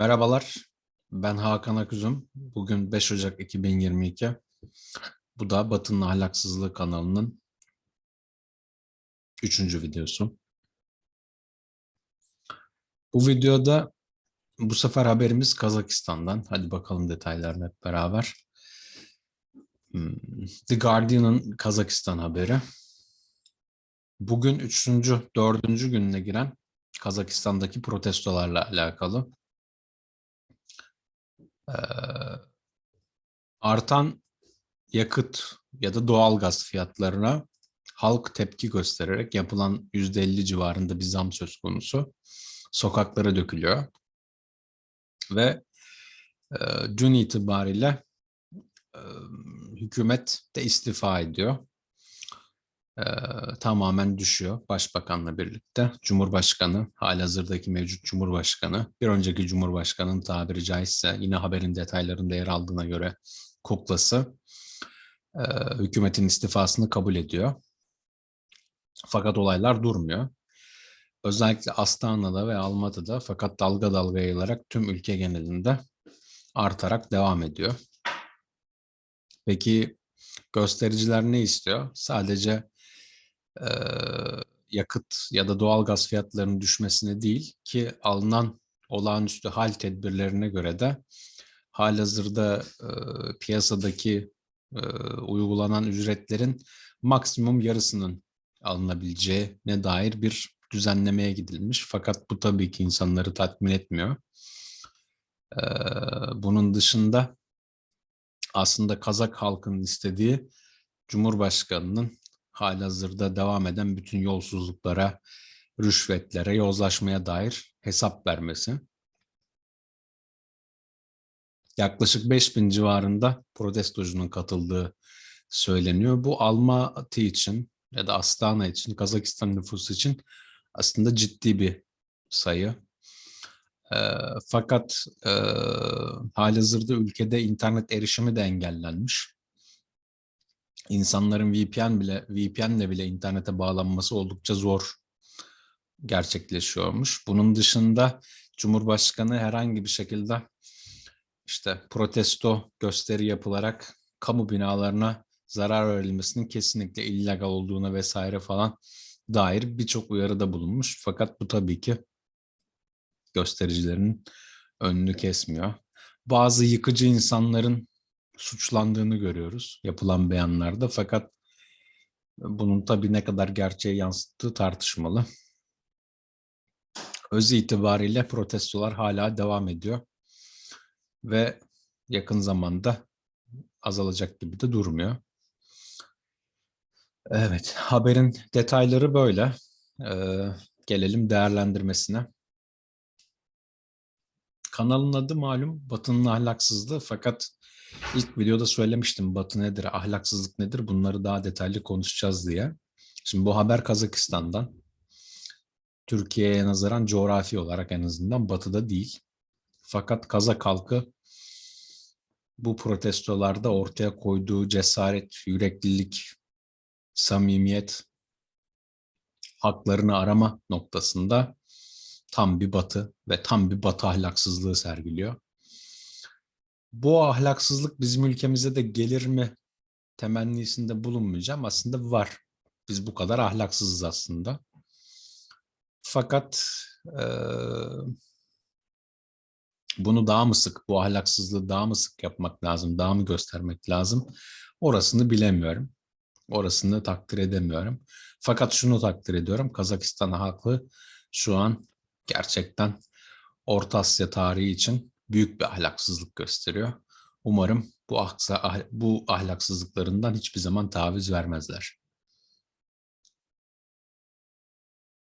Merhabalar, ben Hakan Aküzüm. Bugün 5 Ocak 2022. Bu da Batı'nın Ahlaksızlığı kanalının üçüncü videosu. Bu videoda bu sefer haberimiz Kazakistan'dan. Hadi bakalım detaylarını hep beraber. Hmm, The Guardian'ın Kazakistan haberi. Bugün üçüncü, dördüncü gününe giren Kazakistan'daki protestolarla alakalı. Artan yakıt ya da doğalgaz fiyatlarına halk tepki göstererek yapılan %50 civarında bir zam söz konusu. Sokaklara dökülüyor. Ve e, dün itibariyle e, hükümet de istifa ediyor. E, tamamen düşüyor başbakanla birlikte. Cumhurbaşkanı, halihazırdaki mevcut cumhurbaşkanı, bir önceki cumhurbaşkanının tabiri caizse yine haberin detaylarında yer aldığına göre kuklası e, hükümetin istifasını kabul ediyor. Fakat olaylar durmuyor. Özellikle Astana'da ve Almatı'da fakat dalga dalga yayılarak tüm ülke genelinde artarak devam ediyor. Peki göstericiler ne istiyor? Sadece e, yakıt ya da doğal gaz fiyatlarının düşmesine değil ki alınan olağanüstü hal tedbirlerine göre de halihazırda e, piyasadaki e, uygulanan ücretlerin maksimum yarısının alınabileceğine dair bir düzenlemeye gidilmiş. Fakat bu tabii ki insanları tatmin etmiyor. E, bunun dışında aslında Kazak halkının istediği Cumhurbaşkanı'nın halihazırda devam eden bütün yolsuzluklara, rüşvetlere, yozlaşmaya dair hesap vermesi. Yaklaşık 5000 civarında protestocunun katıldığı söyleniyor. Bu Almaty için ya da Astana için, Kazakistan nüfusu için aslında ciddi bir sayı. E, fakat e, halihazırda ülkede internet erişimi de engellenmiş. İnsanların VPN bile VPN'le bile internete bağlanması oldukça zor gerçekleşiyormuş. Bunun dışında Cumhurbaşkanı herhangi bir şekilde işte protesto gösteri yapılarak kamu binalarına zarar verilmesinin kesinlikle illegal olduğuna vesaire falan dair birçok uyarıda bulunmuş. Fakat bu tabii ki göstericilerin önünü kesmiyor. Bazı yıkıcı insanların suçlandığını görüyoruz yapılan beyanlarda fakat bunun tabii ne kadar gerçeğe yansıttığı tartışmalı. Öz itibariyle protestolar hala devam ediyor ve yakın zamanda azalacak gibi de durmuyor. Evet, haberin detayları böyle. Ee, gelelim değerlendirmesine. Kanalın adı malum Batı'nın ahlaksızlığı fakat ilk videoda söylemiştim Batı nedir, ahlaksızlık nedir bunları daha detaylı konuşacağız diye. Şimdi bu haber Kazakistan'dan. Türkiye'ye nazaran coğrafi olarak en azından batıda değil. Fakat Kazak halkı bu protestolarda ortaya koyduğu cesaret, yüreklilik, samimiyet, haklarını arama noktasında tam bir batı ve tam bir batı ahlaksızlığı sergiliyor. Bu ahlaksızlık bizim ülkemize de gelir mi temennisinde bulunmayacağım. Aslında var. Biz bu kadar ahlaksızız aslında. Fakat e, bunu daha mı sık, bu ahlaksızlığı daha mı sık yapmak lazım, daha mı göstermek lazım? Orasını bilemiyorum. Orasını takdir edemiyorum. Fakat şunu takdir ediyorum. Kazakistan halkı şu an gerçekten Orta Asya tarihi için büyük bir ahlaksızlık gösteriyor. Umarım bu, aksa, bu ahlaksızlıklarından hiçbir zaman taviz vermezler.